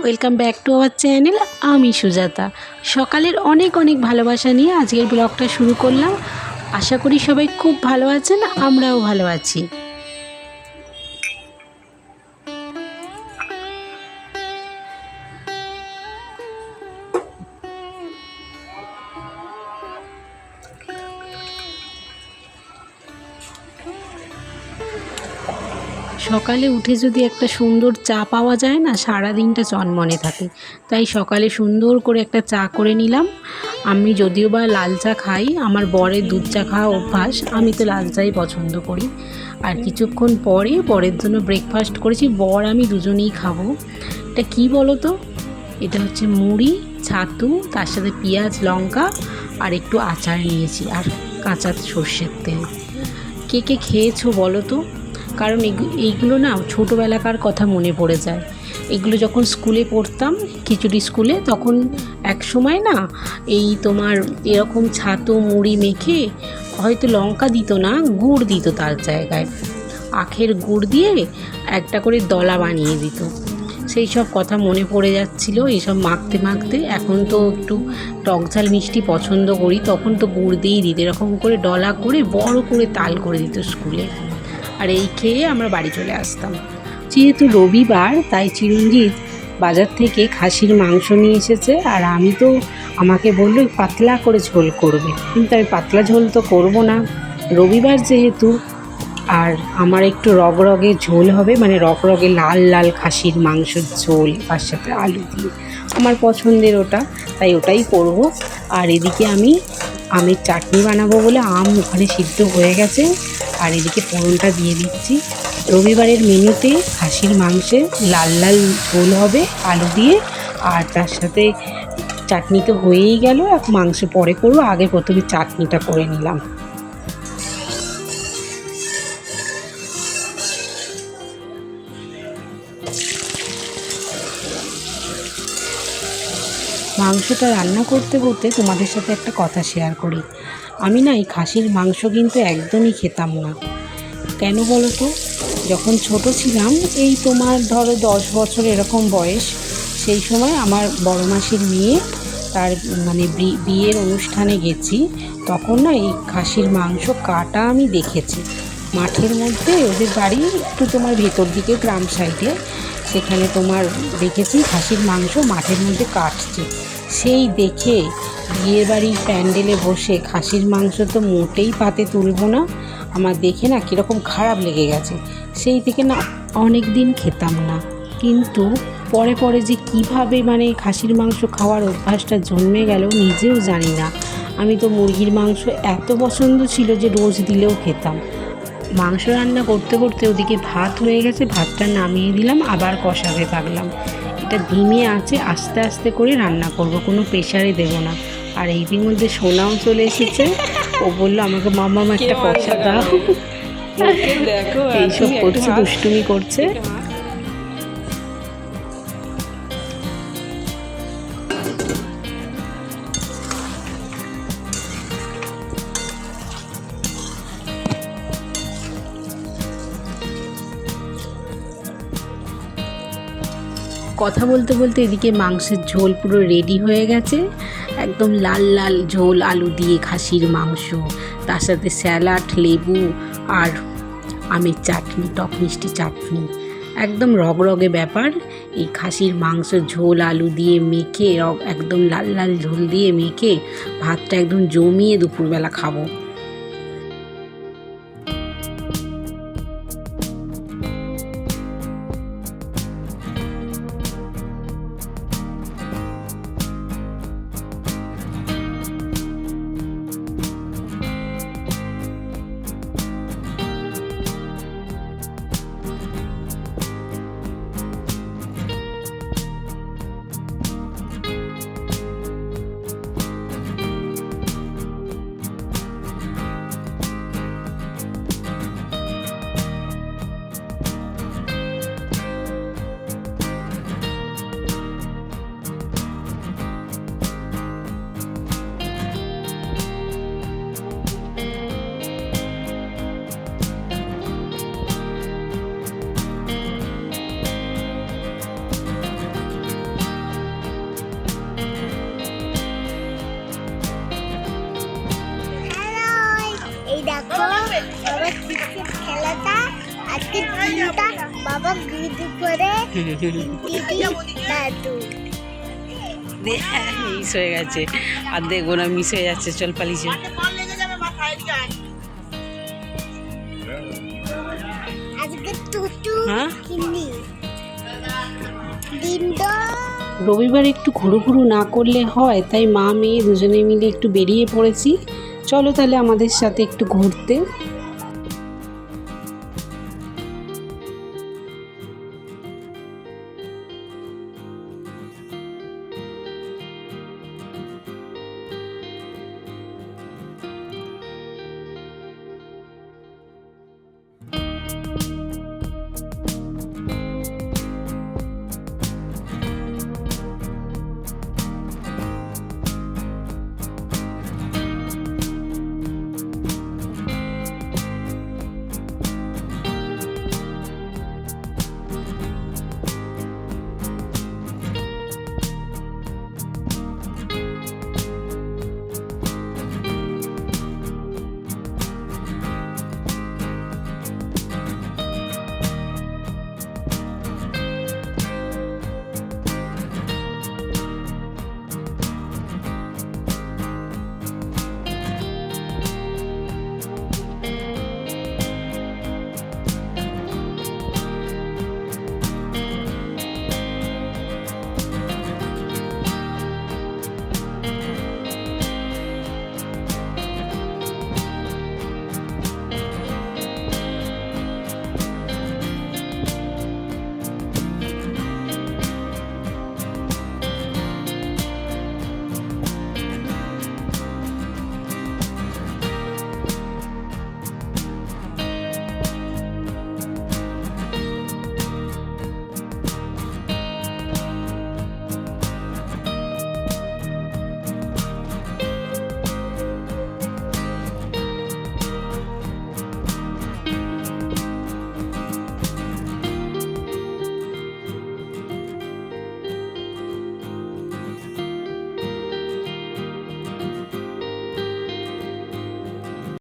Welcome back to our channel, আমি সুজাতা। সকালের অনেক অনেক ভালোবাসা নিয়ে আজকের ব্লগটা শুরু করলাম। আশা করি সবাই খুব ভালো আছেন, আমরাও ভালো আছি। সকালে উঠে যদি একটা সুন্দর চা পাওয়া যায় না সারা দিনটা চনমনে থাকে। তাই সকালে সুন্দর করে একটা চা করে নিলাম। আমি যদিও বা লাল চা খাই, আমার বরের দুধ চা খাওয়া অভ্যাস, আমি তো লাল চাই পছন্দ করি। আর কিছুক্ষণ পরে বরের জন্য ব্রেকফাস্ট করেছি, বর আমি দুজনেই খাব। এটা কি বলো তো এটা হচ্ছে মুড়ি, ছাতু, তার সাথে পেঁয়াজ, লঙ্কা, আর একটু আচার নিয়েছি, আর কাঁচা সর্ষের তেল। কে কে খেয়েছো বলো তো? কারণ এইগুলো না ছোটোবেলাকার কথা মনে পড়ে যায়। এগুলো যখন স্কুলে পড়তাম, খিচুড়ি স্কুলে, তখন এক সময় না এই তোমার এরকম ছাতু, মুড়ি মেখে হয়তো লঙ্কা দিত না, গুড় দিত তার জায়গায়। আখের গুড় দিয়ে একটা করে দলা বানিয়ে দিত। সেই সব কথা মনে পড়ে যাচ্ছিল, এইসব মাখতে মাখতে। এখন তো একটু টক ঝাল মিষ্টি পছন্দ করি, তখন তো গুড় দিয়েই দিত। এরকম করে ডলা করে বড় করে তাল করে দিত স্কুলে। আর এই খেয়ে আমরা বাড়ি চলে আসতাম। যেহেতু রবিবার, তাই চিরঞ্জিত বাজার থেকে খাসির মাংস নিয়ে এসেছে আর আমি তো আমাকে বলল পাতলা করে ঝোল করবে। কিন্তু আমি পাতলা ঝোল তো করব না। রবিবার যেহেতু, আর আমার একটু রগ রগরগে ঝোল হবে মানে রগরগে লাল লাল খাসির মাংসের ঝোল, তার সাথে আলু দিয়ে। আমার পছন্দের ওটা, তাই ওটাই করব। আর এদিকে আমি আমের চাটনি বানাবো বলে আম ওখানে সিদ্ধ হয়ে গেছে। আর এদিকে ফোড়নটা দিয়ে দিচ্ছি। রবিবারের মেনুতে খাসির মাংসে লাল লাল ঝোল হবে, আলু দিয়ে। আর তার সাথে চাটনি তো হয়েই গেল এক মাংস পরে করব। আগে প্রথমে চাটনিটা করে নিলাম। মাংসটা রান্না করতে করতে তোমাদের সাথে একটা কথা শেয়ার করি। আমি না এই খাসির মাংস কিন্তু একদমই খেতাম না। কেন বলো তো? যখন ছোট ছিলাম, এই তোমার ধরো দশ বছর এরকম বয়স, সেই সময় আমার বড় মাসির মেয়ে তার মানে বিয়ের অনুষ্ঠানে গেছি, তখন না এই খাসির মাংস কাটা আমি দেখেছি। মাঠের মধ্যে ওদের বাড়ি একটু তোমার ভেতর দিকে, গ্রাম সাইডে। সেখানে তোমার দেখেছি খাসির মাংস মাঠের মধ্যে কাটছে। সেই দেখে বিয়ের বাড়ির প্যান্ডেলে বসে খাসির মাংস তো মোটেই পাতে তুলবো না। আমার দেখে না কীরকম খারাপ লেগে গেছে। সেই থেকে না অনেক দিন খেতাম না। কিন্তু পরে পরে যে কীভাবে মানে খাসির মাংস খাওয়ার অভ্যাসটা জন্মে গেল নিজেও জানি না। আমি তো মুরগির মাংস এত পছন্দ ছিল যে রোজ দিলেও খেতাম। মাংস রান্না করতে করতে ওদিকে ভাত হয়ে গেছে ভাতটা নামিয়ে দিলাম আবার কষাতে থাকলাম। এটা ধিমে আছে আস্তে আস্তে করে রান্না করব কোনো প্রেশারে দেবো না। আর এই মধ্যে সোনাও চলে এসেছে। ও বলল আমাকে মামা একটা কষা দাও। দেখো এইসব করছে দুষ্টুমি করছে। কথা বলতে বলতে এদিকে মাংসের ঝোল পুরো রেডি হয়ে গেছে। একদম লাল লাল ঝোল, আলু দিয়ে খাসির মাংস, তার সাথে স্যালাড, লেবু আর আমের চাটনি, টক মিষ্টি চাটনি। একদম রগরগে ব্যাপার। এই খাসির মাংস ঝোল, আলু দিয়ে মেখে একদম লাল লাল ঝোল দিয়ে মেখে ভাতটা একদম জমিয়ে দুপুরবেলা খাব। ঘণ্টা বাবা গুদু করে দাদু মিস হয়ে গেছে। আর দেখব না মিস হয়ে যাচ্ছে চল আজকে টুটু হ্যাঁ? রবিবার একটু ঘুরু ঘুরু না করলে হয় তাই মা মেয়ে দুজনে মিলে একটু বেরিয়ে পড়েছি। চলো তাহলে আমাদের সাথে একটু ঘুরতে।